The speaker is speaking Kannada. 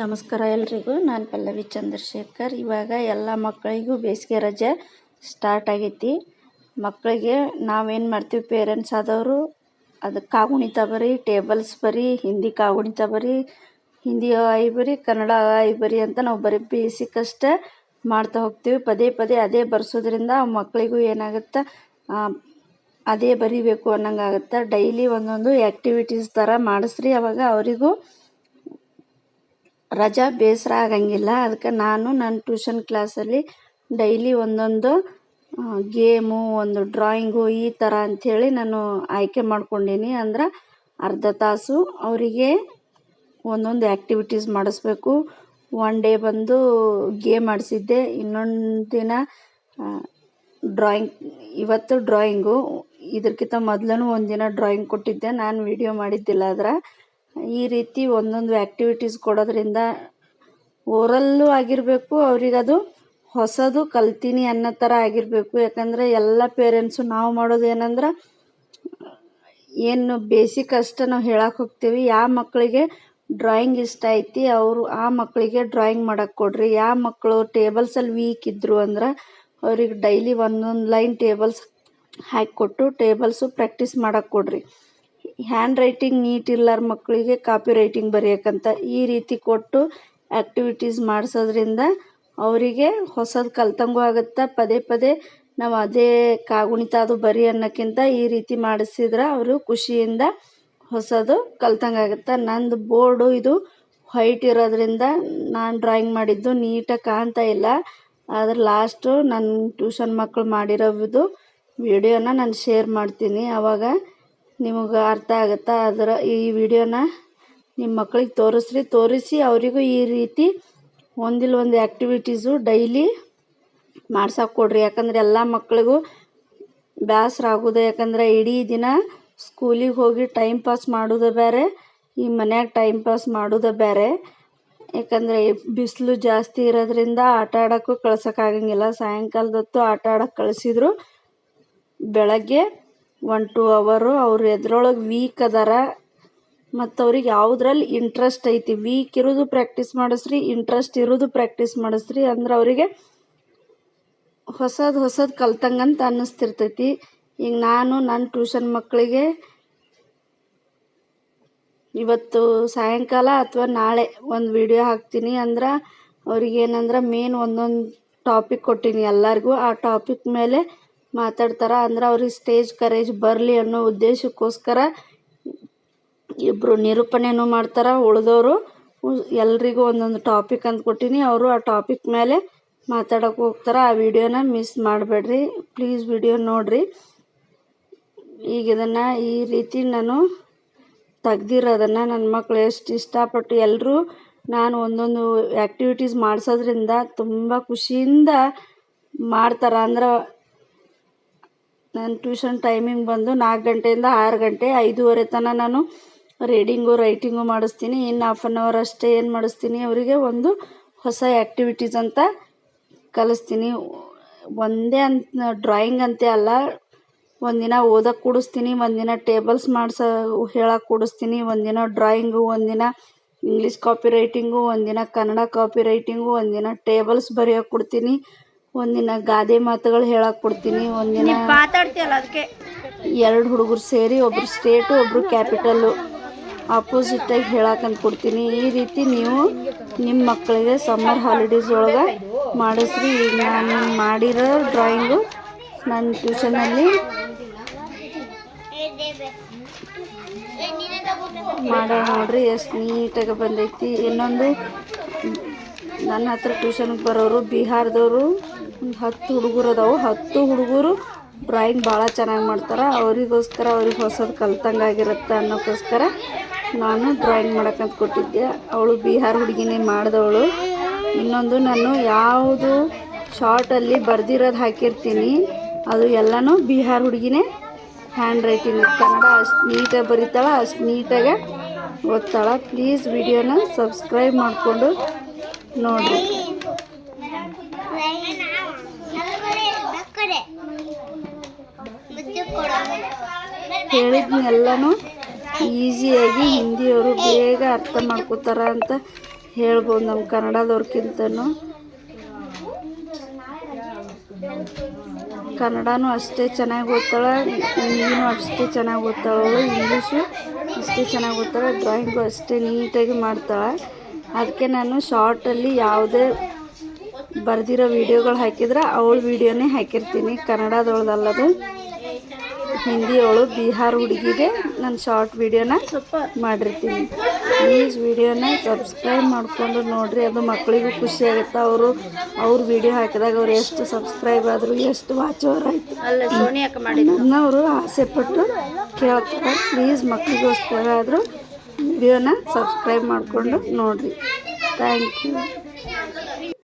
ನಮಸ್ಕಾರ ಎಲ್ರಿಗೂ. ನಾನು ಪಲ್ಲವಿ ಚಂದ್ರಶೇಖರ್. ಇವಾಗ ಎಲ್ಲ ಮಕ್ಕಳಿಗೂ ಬೇಸಿಗೆ ರಜೆ ಸ್ಟಾರ್ಟ್ ಆಗೈತಿ. ಮಕ್ಕಳಿಗೆ ನಾವೇನು ಮಾಡ್ತೀವಿ? ಪೇರೆಂಟ್ಸ್ ಆದವರು ಅದು ಕಾಗುಣಿತ ಬರಿ ಟೇಬಲ್ಸ್ ಬರಿ, ಹಿಂದಿ ಕಾಗುಣಿತ ಬರಿ, ಹಿಂದಿ ಐ ಬರಿ, ಕನ್ನಡ ಐ ಬರಿ ಅಂತ ನಾವು ಬರೀ ಬೇಸಿಕ್ ಅಷ್ಟೇ ಮಾಡ್ತಾ ಹೋಗ್ತೀವಿ. ಪದೇ ಪದೇ ಅದೇ ಬರ್ಸೋದ್ರಿಂದ ಮಕ್ಕಳಿಗೂ ಏನಾಗುತ್ತೆ? ಅದೇ ಬರಿಬೇಕು ಅನ್ನಂಗೆ ಡೈಲಿ ಒಂದೊಂದು ಆ್ಯಕ್ಟಿವಿಟೀಸ್ ಥರ ಮಾಡಿಸ್ರಿ. ಅವಾಗ ಅವರಿಗೂ ರಜಾ ಬೇಸರ ಆಗಂಗಿಲ್ಲ. ಅದಕ್ಕೆ ನಾನು ನನ್ನ ಟ್ಯೂಷನ್ ಕ್ಲಾಸಲ್ಲಿ ಡೈಲಿ ಒಂದೊಂದು ಗೇಮು ಒಂದು ಡ್ರಾಯಿಂಗು ಈ ಥರ ಅಂಥೇಳಿ ನಾನು ಆಯ್ಕೆ ಮಾಡ್ಕೊಂಡೀನಿ. ಅಂದ್ರೆ ಅರ್ಧ ತಾಸು ಅವರಿಗೆ ಒಂದೊಂದು ಆ್ಯಕ್ಟಿವಿಟೀಸ್ ಮಾಡಿಸ್ಬೇಕು. ಒನ್ ಡೇ ಬಂದು ಗೇಮ್ ಆಡಿಸಿದ್ದೆ. ಇನ್ನೊಂದು ದಿನ ಡ್ರಾಯಿಂಗ್ ಇವತ್ತು ಡ್ರಾಯಿಂಗು ಇದಕ್ಕಿಂತ ಮೊದ್ಲೂ ಒಂದಿನ ಡ್ರಾಯಿಂಗ್ ಕೊಟ್ಟಿದ್ದೆ. ನಾನು ವಿಡಿಯೋ ಮಾಡಿದ್ದಿಲ್ಲ ಅದ್ರ. ಈ ರೀತಿ ಒಂದೊಂದು ಆ್ಯಕ್ಟಿವಿಟೀಸ್ ಕೊಡೋದ್ರಿಂದ ಓರಲ್ಲೂ ಆಗಿರಬೇಕು ಅವರಿಗದು ಹೊಸದು ಕಲ್ತೀನಿ ಅನ್ನೋ ಥರ ಆಗಿರಬೇಕು. ಯಾಕಂದರೆ ಎಲ್ಲ ಪೇರೆಂಟ್ಸು ನಾವು ಮಾಡೋದು ಏನಂದ್ರೆ, ಏನು ಬೇಸಿಕ್ ಅಷ್ಟೇ ನಾವು ಹೇಳಕ್ಕೆ ಹೋಗ್ತೀವಿ. ಯಾವ ಮಕ್ಕಳಿಗೆ ಡ್ರಾಯಿಂಗ್ ಇಷ್ಟ ಐತಿ, ಅವರು ಆ ಮಕ್ಕಳಿಗೆ ಡ್ರಾಯಿಂಗ್ ಮಾಡಕ್ಕೆ ಕೊಡ್ರಿ. ಯಾವ ಮಕ್ಕಳು ಟೇಬಲ್ಸಲ್ಲಿ ವೀಕ್ ಇದ್ದರು ಅಂದ್ರೆ, ಅವ್ರಿಗೆ ಡೈಲಿ ಒಂದೊಂದು ಲೈನ್ ಟೇಬಲ್ಸ್ ಹಾಕಿಕೊಟ್ಟು ಟೇಬಲ್ಸು ಪ್ರಾಕ್ಟೀಸ್ ಮಾಡಕ್ಕೆ ಕೊಡಿರಿ. ಹ್ಯಾಂಡ್ ರೈಟಿಂಗ್ ನೀಟ್ ಮಕ್ಕಳಿಗೆ ಕಾಪಿ ರೈಟಿಂಗ್ ಬರೆಯೋಕ್ಕಂತ ಈ ರೀತಿ ಕೊಟ್ಟು ಆ್ಯಕ್ಟಿವಿಟೀಸ್ ಮಾಡಿಸೋದ್ರಿಂದ ಅವರಿಗೆ ಹೊಸದು ಕಲ್ತಂಗೂ ಆಗುತ್ತೆ. ಪದೇ ಪದೇ ನಾವು ಅದೇ ಕಾಗುಣಿತ ಅದು ಬರಿ ಅನ್ನೋಕ್ಕಿಂತ ಈ ರೀತಿ ಮಾಡಿಸಿದ್ರೆ ಅವರು ಖುಷಿಯಿಂದ ಹೊಸದು ಕಲ್ತಂಗೆ ಆಗುತ್ತೆ. ನಂದು ಬೋರ್ಡು ಇದು ವೈಟ್ ಇರೋದ್ರಿಂದ ನಾನು ಡ್ರಾಯಿಂಗ್ ಮಾಡಿದ್ದು ನೀಟಾಗಿ ಕಾಣ್ತಾ ಇಲ್ಲ. ಆದ್ರೆ ಲಾಸ್ಟು ನನ್ನ ಟ್ಯೂಷನ್ ಮಕ್ಕಳು ಮಾಡಿರೋದು ವಿಡಿಯೋನ ನಾನು ಶೇರ್ ಮಾಡ್ತೀನಿ. ಆವಾಗ ನಿಮಗೆ ಅರ್ಥ ಆಗುತ್ತಾ? ಅದರ ಈ ವಿಡಿಯೋನ ನಿಮ್ಮ ಮಕ್ಕಳಿಗೆ ತೋರಿಸ್ರಿ. ತೋರಿಸಿ ಅವರಿಗೂ ಈ ರೀತಿ ಒಂದಿಲ್ಲ ಒಂದು ಆ್ಯಕ್ಟಿವಿಟೀಸು ಡೈಲಿ ಮಾಡ್ಸಕ್ಕೆ ಯಾಕಂದರೆ ಯಾಕಂದ್ರೆ ಎಲ್ಲ ಮಕ್ಕಳಿಗೂ ಬೇಸರ ಆಗೋದು. ಯಾಕಂದ್ರೆ ಇಡೀ ದಿನ ಸ್ಕೂಲಿಗೆ ಹೋಗಿ ಟೈಮ್ ಪಾಸ್ ಮಾಡೋದು ಬೇರೆ ಈ ಮನ್ಯಾಗ ಟೈಮ್ ಪಾಸ್ ಮಾಡೋದು ಬೇರೆ ಯಾಕಂದರೆ ಬಿಸಿಲು ಜಾಸ್ತಿ ಇರೋದ್ರಿಂದ ಆಟ ಆಡೋಕ್ಕೂ ಕಳ್ಸೋಕ್ಕಾಗಂಗಿಲ್ಲ ಸಾಯಂಕಾಲದ ಹೊತ್ತು ಆಟ ಆಡೋಕ್ಕೆ ಕಳಿಸಿದ್ರು ಬೆಳಗ್ಗೆ ಒನ್ ಟು ಅವರು ಅವ್ರು ಎದ್ರೊಳಗೆ ವೀಕ್ ಅದಾರ. ಮತ್ತು ಅವ್ರಿಗೆ ಯಾವುದ್ರಲ್ಲಿ ಇಂಟ್ರೆಸ್ಟ್ ಐತಿ. ವೀಕ್ ಇರೋದು ಪ್ರಾಕ್ಟೀಸ್ ಮಾಡಿಸ್ರಿ ಇಂಟ್ರೆಸ್ಟ್ ಇರೋದು ಪ್ರಾಕ್ಟೀಸ್ ಮಾಡಿಸ್ರಿ ಅಂದ್ರೆ ಅವರಿಗೆ ಹೊಸದು ಹೊಸದು ಕಲ್ತಂಗಂತ ಅನ್ನಿಸ್ತಿರ್ತೈತಿ. ಈಗ ನಾನು ನನ್ನ ಟ್ಯೂಷನ್ ಮಕ್ಕಳಿಗೆ ಇವತ್ತು ಸಾಯಂಕಾಲ ಅಥವಾ ನಾಳೆ ಒಂದು ವಿಡಿಯೋ ಹಾಕ್ತೀನಿ ಅಂದ್ರೆ ಅವ್ರಿಗೆ ಏನಂದ್ರೆ ಮೇನ್ ಒಂದೊಂದು ಟಾಪಿಕ್ ಕೊಟ್ಟೀನಿ ಎಲ್ಲರಿಗೂ. ಆ ಟಾಪಿಕ್ ಮೇಲೆ ಮಾತಾಡ್ತಾರೆ. ಅಂದ್ರೆ ಅವ್ರಿಗೆ ಸ್ಟೇಜ್ ಕರೇಜ್ ಬರಲಿ ಅನ್ನೋ ಉದ್ದೇಶಕ್ಕೋಸ್ಕರ ಇಬ್ಬರು ನಿರೂಪಣೆನೂ ಮಾಡ್ತಾರೆ ಉಳಿದವರು ಎಲ್ರಿಗೂ ಒಂದೊಂದು ಟಾಪಿಕ್ ಅಂತ ಕೊಟ್ಟಿನಿ. ಅವರು ಆ ಟಾಪಿಕ್ ಮೇಲೆ ಮಾತಾಡೋಕೆ ಹೋಗ್ತಾರೆ. ಆ ವಿಡಿಯೋನ ಮಿಸ್ ಮಾಡಬೇಡ್ರಿ. ಪ್ಲೀಸ್ ವಿಡಿಯೋ ನೋಡಿರಿ. ಈಗ ಇದನ್ನು ಈ ರೀತಿ ನಾನು ತೆಗ್ದಿರೋದನ್ನು ನನ್ನ ಮಕ್ಕಳು ಎಷ್ಟು ಇಷ್ಟಪಟ್ಟು ಎಲ್ಲರೂ ನಾನು ಒಂದೊಂದು ಆ್ಯಕ್ಟಿವಿಟೀಸ್ ಮಾಡಿಸೋದ್ರಿಂದ ತುಂಬ ಖುಷಿಯಿಂದ ಮಾಡ್ತಾರೆ. ಅಂದ್ರೆ ನನ್ನ ಟ್ಯೂಷನ್ ಟೈಮಿಂಗ್ ಬಂದು ನಾಲ್ಕು ಗಂಟೆಯಿಂದ ಆರು ಗಂಟೆ, ಐದೂವರೆ ತನಕ ನಾನು ರೀಡಿಂಗು ರೈಟಿಂಗು ಮಾಡಿಸ್ತೀನಿ. ಇನ್ನು ಹಾಫ್ ಆನ್ ಅವರ್ ಅಷ್ಟೇ ಏನು ಮಾಡಿಸ್ತೀನಿ, ಅವರಿಗೆ ಒಂದು ಹೊಸ ಆ್ಯಕ್ಟಿವಿಟೀಸ್ ಅಂತ ಕಲಿಸ್ತೀನಿ. ಒಂದೇ ಅಂತ ಡ್ರಾಯಿಂಗ್ ಅಂತೆ ಅಲ್ಲ, ಒಂದಿನ ಓದಕ್ಕೆ ಕೂಡಿಸ್ತೀನಿ, ಒಂದಿನ ಟೇಬಲ್ಸ್ ಮಾಡಿಸ ಹೇಳಕ್ಕೆ ಕೂಡಿಸ್ತೀನಿ, ಒಂದಿನ ಡ್ರಾಯಿಂಗು ಒಂದಿನ ಇಂಗ್ಲೀಷ್ ಕಾಪಿ ರೈಟಿಂಗು ಒಂದಿನ ಕನ್ನಡ ಕಾಪಿ ರೈಟಿಂಗು ಒಂದಿನ ಟೇಬಲ್ಸ್ ಬರೆಯೋಕೆ ಕೊಡ್ತೀನಿ. ಒಂದಿನ ಗಾದೆ ಮಾತುಗಳು ಹೇಳಕ್ಕೆ ಕೊಡ್ತೀನಿ ಒಂದಿನ ಮಾತಾಡ್ತೀಯಲ್ಲ ಅದಕ್ಕೆ? ಎರಡು ಹುಡುಗರು ಸೇರಿ ಒಬ್ರು ಸ್ಟೇಟು ಒಬ್ರು ಕ್ಯಾಪಿಟಲ್ಲು. ಆಪೋಸಿಟಾಗಿ ಹೇಳಕ್ಕಂತ ಕೊಡ್ತೀನಿ. ಈ ರೀತಿ ನೀವು ನಿಮ್ಮ ಮಕ್ಕಳಿಗೆ ಸಮ್ಮರ್ ಹಾಲಿಡೇಸ್ ಒಳಗೆ ಮಾಡಿಸ್ರಿ. ಈಗ ನಾನು ಮಾಡಿರೋ ಡ್ರಾಯಿಂಗು ನನ್ನ ಟ್ಯೂಷನಲ್ಲಿ ಮಾಡೋ ನೋಡ್ರಿ ಎಷ್ಟು ನೀಟಾಗಿ ಬಂದೈತಿ. ಇನ್ನೊಂದು ನನ್ನ ಹತ್ರ ಟ್ಯೂಷನ್ಗೆ ಬರೋರು ಬಿಹಾರದವರು. ಒಂದು ಹತ್ತು ಹುಡುಗರು ಅದಾವು. ಹತ್ತು ಹುಡುಗರು ಡ್ರಾಯಿಂಗ್ ಭಾಳ ಚೆನ್ನಾಗಿ ಮಾಡ್ತಾರೆ. ಅವರಿಗೋಸ್ಕರ ಅವ್ರಿಗೆ ಹೊಸದು ಕಲ್ತಂಗಾಗಿರುತ್ತೆ ಅನ್ನೋಕ್ಕೋಸ್ಕರ ನಾನು ಡ್ರಾಯಿಂಗ್ ಮಾಡಕ್ಕಂತ ಕೊಟ್ಟಿದ್ದೆ. ಅವಳು ಬಿಹಾರ್ ಹುಡುಗಿನೇ ಮಾಡಿದವಳು. ಇನ್ನೊಂದು ನಾನು ಯಾವುದು ಶಾರ್ಟಲ್ಲಿ ಬರ್ದಿರೋದು ಹಾಕಿರ್ತೀನಿ. ಅದು ಎಲ್ಲನೂ ಬಿಹಾರ್ ಹುಡುಗಿನೇ ಹ್ಯಾಂಡ್ ರೈಟಿಂಗ್ ಕನ್ನಡ ಅಷ್ಟು ನೀಟಾಗಿ ಬರೀತಾಳೆ, ಅಷ್ಟು ನೀಟಾಗೆ ಓದ್ತಾಳೆ. ಪ್ಲೀಸ್ ವಿಡಿಯೋನ ಸಬ್ಸ್ಕ್ರೈಬ್ ಮಾಡಿಕೊಂಡು ನೋಡಿರಿ. ಹೇಳಿದ್ನೆಲ್ಲನೂ ಈಸಿಯಾಗಿ ಹಿಂದಿಯವರು ಬೇಗ ಅರ್ಥ ಮಾಡ್ಕೋತಾರ ಅಂತ ಹೇಳ್ಬೋದು ನಮ್ಮ ಕನ್ನಡದವ್ರಕ್ಕಿಂತನೂ ಕನ್ನಡನೂ ಅಷ್ಟೇ ಚೆನ್ನಾಗಿ ಓದ್ತಾಳೆ, ಹಿಂದಿನೂ ಅಷ್ಟೇ ಚೆನ್ನಾಗಿ ಓದ್ತಾಳು ಇಂಗ್ಲೀಷು ಅಷ್ಟೇ ಚೆನ್ನಾಗಿ ಓದ್ತಾಳೆ, ಡ್ರಾಯಿಂಗು ಅಷ್ಟೇ ನೀಟಾಗಿ ಮಾಡ್ತಾಳೆ. ಅದಕ್ಕೆ ನಾನು ಶಾರ್ಟಲ್ಲಿ ಯಾವುದೇ ಬರೆದಿರೋ ವೀಡಿಯೋಗಳು ಹಾಕಿದ್ರೆ ಅವಳ ವೀಡಿಯೋನೇ ಹಾಕಿರ್ತೀನಿ ಕನ್ನಡದೊಳದಲ್ಲದು ಹಿಂದಿಯವಳು ಬಿಹಾರ್ ಹುಡುಗಿಗೆ ನಾನು ಶಾರ್ಟ್ ವೀಡಿಯೋನ ಮಾಡಿರ್ತೀನಿ. ಪ್ಲೀಸ್ ವೀಡಿಯೋನ ಸಬ್ಸ್ಕ್ರೈಬ್ ಮಾಡಿಕೊಂಡು ನೋಡಿರಿ ಅದು ಮಕ್ಕಳಿಗೂ ಖುಷಿ ಆಗುತ್ತೆ. ಅವರು ಅವ್ರ ವೀಡಿಯೋ ಹಾಕಿದಾಗ ಅವ್ರು ಎಷ್ಟು ಸಬ್ಸ್ಕ್ರೈಬ್ ಆದರು ಎಷ್ಟು ವಾಚ್ ಅವರ್ ಆಯಿತು ಅವರು ಆಸೆ ಪಟ್ಟು ಕೇಳ್ತಾರೆ. ಪ್ಲೀಸ್ ಮಕ್ಕಳಿಗೋಸ್ಕರ ಆದರೂ ವಿಡಿಯೋನ ಸಬ್ಸ್ಕ್ರೈಬ್ ಮಾಡಿಕೊಂಡು ನೋಡಿರಿ. Thank you